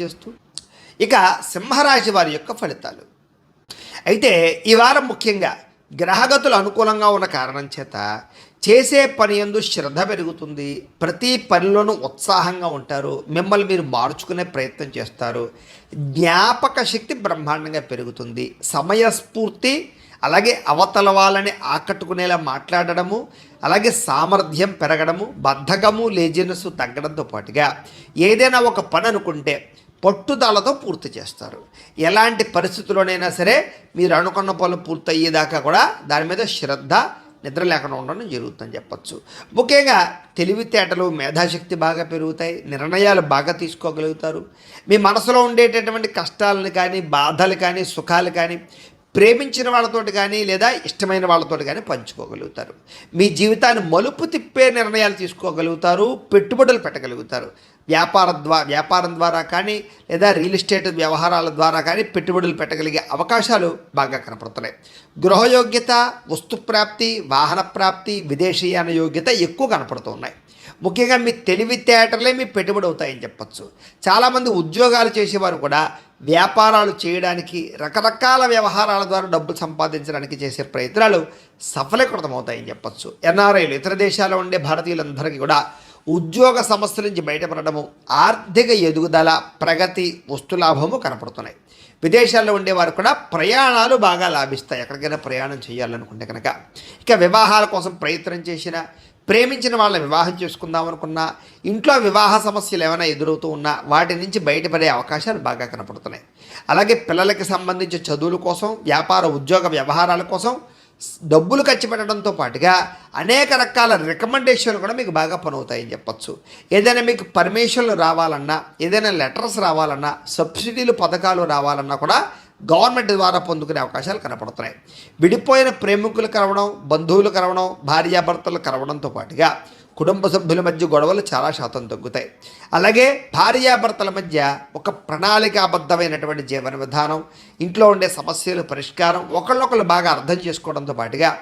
చేస్తూ. ఇక సింహరాశి వారి యొక్క ఫలితాలు. అయితే ఈ వారం ముఖ్యంగా గ్రహగతులు అనుకూలంగా ఉన్న కారణం చేత చేసే పని ఎందు శ్రద్ధ పెరుగుతుంది. ప్రతి పనిలోనూ ఉత్సాహంగా ఉంటారు. మిమ్మల్ని మీరు మార్చుకునే ప్రయత్నం చేస్తారు. జ్ఞాపక శక్తి బ్రహ్మాండంగా పెరుగుతుంది. సమయస్ఫూర్తి అలాగే అవతల వాళ్ళని ఆకట్టుకునేలా మాట్లాడడము అలాగే సామర్థ్యం పెరగడము బద్ధకము లేజినెస్ తగ్గడంతో పాటుగా ఏదైనా ఒక పని అనుకుంటే పట్టుదలతో పూర్తి చేస్తారు. ఎలాంటి పరిస్థితుల్లోనైనా సరే మీరు అనుకున్న పనులు పూర్తయ్యేదాకా కూడా దాని మీద శ్రద్ధ నిద్ర లేకుండా ఉండడం జరుగుతుందని చెప్పచ్చు. ముఖ్యంగా తెలివితేటలు మేధాశక్తి బాగా పెరుగుతాయి నిర్ణయాలు బాగా తీసుకోగలుగుతారు. మీ మనసులో ఉండేటటువంటి కష్టాలను కానీ బాధలు కానీ సుఖాలు కానీ ప్రేమించిన వాళ్ళతోటి కానీ లేదా ఇష్టమైన వాళ్ళతోటి కానీ పంచుకోగలుగుతారు. మీ జీవితాన్ని మలుపు తిప్పే నిర్ణయాలు తీసుకోగలుగుతారు పెట్టుబడులు పెట్టగలుగుతారు. వ్యాపార ద్వారా వ్యాపారం ద్వారా కానీ లేదా రియల్ ఎస్టేట్ వ్యవహారాల ద్వారా కానీ పెట్టుబడులు పెట్టగలిగే అవకాశాలు బాగా కనపడుతున్నాయి. గృహయోగ్యత వస్తు ప్రాప్తి వాహన ప్రాప్తి విదేశీయాన యోగ్యత ఎక్కువ కనపడుతున్నాయి. ముఖ్యంగా మీ తెలివితేటలే మీ పెట్టుబడి అవుతాయని చెప్పచ్చు. చాలామంది ఉద్యోగాలు చేసేవారు కూడా వ్యాపారాలు చేయడానికి రకరకాల వ్యవహారాల ద్వారా డబ్బులు సంపాదించడానికి చేసే ప్రయత్నాలు సఫలీకృతమవుతాయని చెప్పచ్చు. ఎన్ఆర్ఐలు ఇతర దేశాల్లో ఉండే భారతీయులందరికీ కూడా ఉద్యోగ సమస్య నుంచి బయటపడడము ఆర్థిక ఎదుగుదల ప్రగతి వస్తులాభము కనపడుతున్నాయి. విదేశాల్లో ఉండేవారు కూడా ప్రయాణాలు బాగా లాభిస్తాయి. ఎక్కడికైనా ప్రయాణం చేయాలనుకుంటే కనుక. ఇక వివాహాల కోసం ప్రయత్నం చేసిన ప్రేమించిన వాళ్ళని వివాహం చేసుకుందాం అనుకున్నా ఇంట్లో వివాహ సమస్యలు ఏమైనా ఎదురవుతూ ఉన్నా వాటి నుంచి బయటపడే అవకాశాలు బాగా కనపడుతున్నాయి. అలాగే పిల్లలకి సంబంధించి చదువుల కోసం వ్యాపార ఉద్యోగ వ్యవహారాల కోసం డబ్బులు ఖర్చు పెట్టడంతో పాటుగా అనేక రకాల రికమెండేషన్లు కూడా మీకు బాగా పనవుతాయని చెప్పచ్చు. ఏదైనా మీకు పర్మిషన్లు రావాలన్నా ఏదైనా లెటర్స్ రావాలన్నా సబ్సిడీలు పథకాలు రావాలన్నా కూడా గవర్నమెంట్ ద్వారా పొందుకునే అవకాశాలు కనపడుతున్నాయి. విడిపోయిన ప్రేమికులు కలవడం బంధువులు కలవడం భార్యాభర్తలు కలవడంతో పాటుగా కుటుంబ సభ్యుల మధ్య గొడవలు చాలా శాతం తగ్గుతాయి. అలాగే భార్యాభర్తల మధ్య ఒక ప్రణాళికాబద్ధమైనటువంటి జీవన విధానం ఇంట్లో ఉండే సమస్యల పరిష్కారం ఒకళ్ళొకళ్ళు బాగా అర్థం చేసుకోవడంతో పాటుగా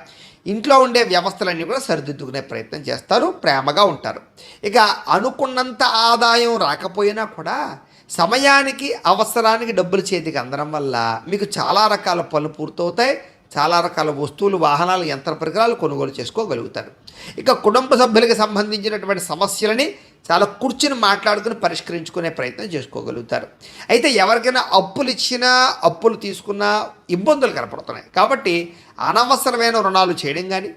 ఇంట్లో ఉండే వ్యవస్థలన్నీ కూడా సరిదిద్దుకునే ప్రయత్నం చేస్తారు ప్రేమగా ఉంటారు. ఇక అనుకున్నంత ఆదాయం రాకపోయినా కూడా సమయానికి అవసరానికి డబ్బులు చేతికి అందడం వల్ల మీకు చాలా రకాల పనులు పూర్తవుతాయి. చాలా రకాల వస్తువులు వాహనాలు యంత్ర పరికరాలు కొనుగోలు చేసుకోగలుగుతారు. ఇక కుటుంబ సభ్యులకి సంబంధించినటువంటి సమస్యలని చాలా కూర్చుని మాట్లాడుకుని పరిష్కరించుకునే ప్రయత్నం చేసుకోగలుగుతారు. అయితే ఎవరికైనా అప్పులు ఇచ్చినా అప్పులు తీసుకున్నా ఇబ్బందులు కనపడుతున్నాయి. కాబట్టి అనవసరమైన రుణాలు చేయడం కానీ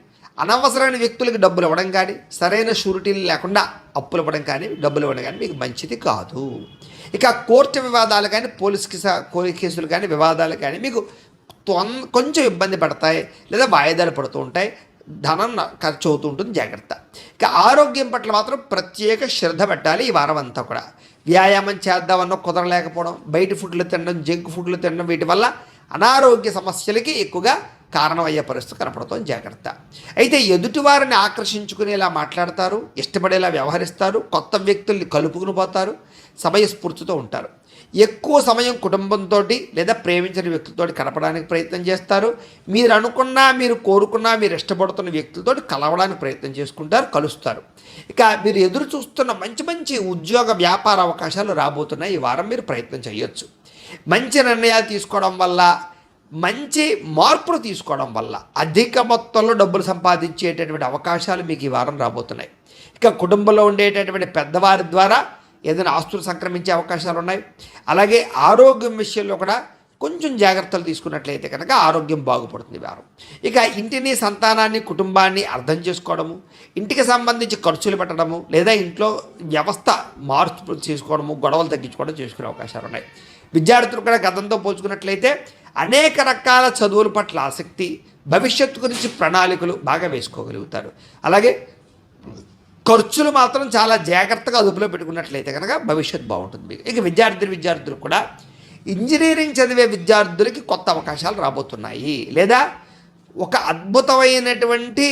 అనవసరమైన వ్యక్తులకు డబ్బులు ఇవ్వడం కానీ సరైన షూరిటీలు లేకుండా అప్పులు ఇవ్వడం కానీ డబ్బులు ఇవ్వడం కానీ మీకు మంచిది కాదు. ఇక కోర్టు వివాదాలు కానీ పోలీస్ కేస- పోలీస్ కేసులు కానీ వివాదాలు కానీ మీకు తొం కొంచెం ఇబ్బంది పడతాయి లేదా వాయిదాలు పడుతూ ఉంటాయి ధనం ఖర్చు అవుతూ ఉంటుంది జాగ్రత్త. ఇక ఆరోగ్యం పట్ల మాత్రం ప్రత్యేక శ్రద్ధ పెట్టాలి ఈ వారం అంతా కూడా. వ్యాయామం చేద్దామన్న కుదరలేకపోవడం బయట ఫుడ్లు తినడం జంక్ ఫుడ్లు తినడం వీటి వల్ల అనారోగ్య సమస్యలకి ఎక్కువగా కారణమయ్యే పరిస్థితి కనపడుతుంది జాగ్రత్త. అయితే ఎదుటివారిని ఆకర్షించుకునేలా మాట్లాడతారు ఇష్టపడేలా వ్యవహరిస్తారు కొత్త వ్యక్తుల్ని కలుపుకుని పోతారు సమయస్ఫూర్తితో ఉంటారు. ఎక్కువ సమయం కుటుంబంతో లేదా ప్రేమించిన వ్యక్తులతో కలపడానికి ప్రయత్నం చేస్తారు. మీరు అనుకున్నా మీరు కోరుకున్నా మీరు ఇష్టపడుతున్న వ్యక్తులతో కలవడానికి ప్రయత్నం చేసుకుంటారు కలుస్తారు. ఇక మీరు ఎదురు చూస్తున్న మంచి మంచి ఉద్యోగ వ్యాపార అవకాశాలు రాబోతున్నాయి. ఈ వారం మీరు ప్రయత్నం చేయొచ్చు. మంచి నిర్ణయాలు తీసుకోవడం వల్ల మంచి మార్పులు తీసుకోవడం వల్ల అధిక మొత్తంలో డబ్బులు సంపాదించేటటువంటి అవకాశాలు మీకు ఈ వారం రాబోతున్నాయి. ఇక కుటుంబంలో ఉండేటటువంటి పెద్దవారి ద్వారా ఏదైనా ఆస్తులు సంక్రమించే అవకాశాలు ఉన్నాయి. అలాగే ఆరోగ్యం విషయంలో కూడా కొంచెం జాగ్రత్తలు తీసుకున్నట్లయితే కనుక ఆరోగ్యం బాగుపడుతుంది వారం. ఇక ఇంటిని సంతానాన్ని కుటుంబాన్ని అర్థం చేసుకోవడము ఇంటికి సంబంధించి ఖర్చులు పెట్టడము లేదా ఇంట్లో వ్యవస్థ మార్పు చేసుకోవడము గొడవలు తగ్గించుకోవడం చేసుకునే అవకాశాలు ఉన్నాయి. విద్యార్థులు కూడా గతంతో పోల్చుకున్నట్లయితే అనేక రకాల చదువుల పట్ల ఆసక్తి భవిష్యత్తు గురించి ప్రణాళికలు బాగా వేసుకోగలుగుతారు. అలాగే ఖర్చులు మాత్రం చాలా జాగ్రత్తగా అదుపులో పెట్టుకున్నట్లయితే కనుక భవిష్యత్తు బాగుంటుంది మీకు. ఇక విద్యార్థులు విద్యార్థులు కూడా ఇంజనీరింగ్ చదివే విద్యార్థులకి కొత్త అవకాశాలు రాబోతున్నాయి. లేదా ఒక అద్భుతమైనటువంటి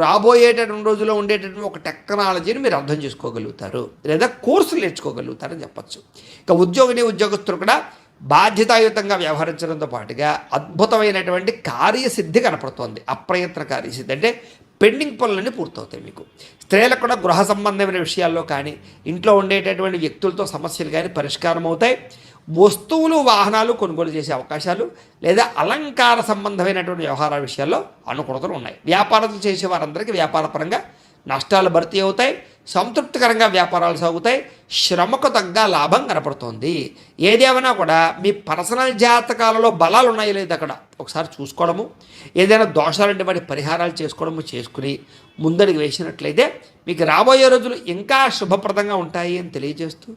రాబోయేటటువంటి రోజుల్లో ఉండేటటువంటి ఒక టెక్నాలజీని మీరు అర్థం చేసుకోగలుగుతారు. లేదా కోర్సులు నేర్చుకోగలుగుతారని చెప్పచ్చు. ఇక ఉద్యోగిని ఉద్యోగస్తులు కూడా బాధ్యతాయుతంగా వ్యవహరించడంతో పాటుగా అద్భుతమైనటువంటి కార్యసిద్ధి కనపడుతోంది. అప్రయత్న కార్యసిద్ధి. అంటే పెండింగ్ పనులన్నీ పూర్తవుతాయి మీకు. స్త్రీలకు కూడా గృహ సంబంధమైన విషయాల్లో కానీ ఇంట్లో ఉండేటటువంటి వ్యక్తులతో సమస్యలు కానీ పరిష్కారం అవుతాయి. వస్తువులు వాహనాలు కొనుగోలు చేసే అవకాశాలు లేదా అలంకార సంబంధమైనటువంటి వ్యవహారాల విషయాల్లో అనుకూలతలు ఉన్నాయి. వ్యాపారాలు చేసే వారందరికీ వ్యాపారపరంగా నష్టాలు భర్తీ అవుతాయి. సంతృప్తికరంగా వ్యాపారాలు సాగుతాయి శ్రమకు తగ్గ లాభం కనపడుతోంది. ఏదేమైనా కూడా మీ పర్సనల్ జాతకాలలో బలాలు ఉన్నాయో లేదు అక్కడ ఒకసారి చూసుకోవడము ఏదైనా దోషాలంటే వాటి పరిహారాలు చేసుకోవడము చేసుకుని ముందడుగు వేసినట్లయితే మీకు రాబోయే రోజులు ఇంకా శుభప్రదంగా ఉంటాయి అని తెలియజేస్తూ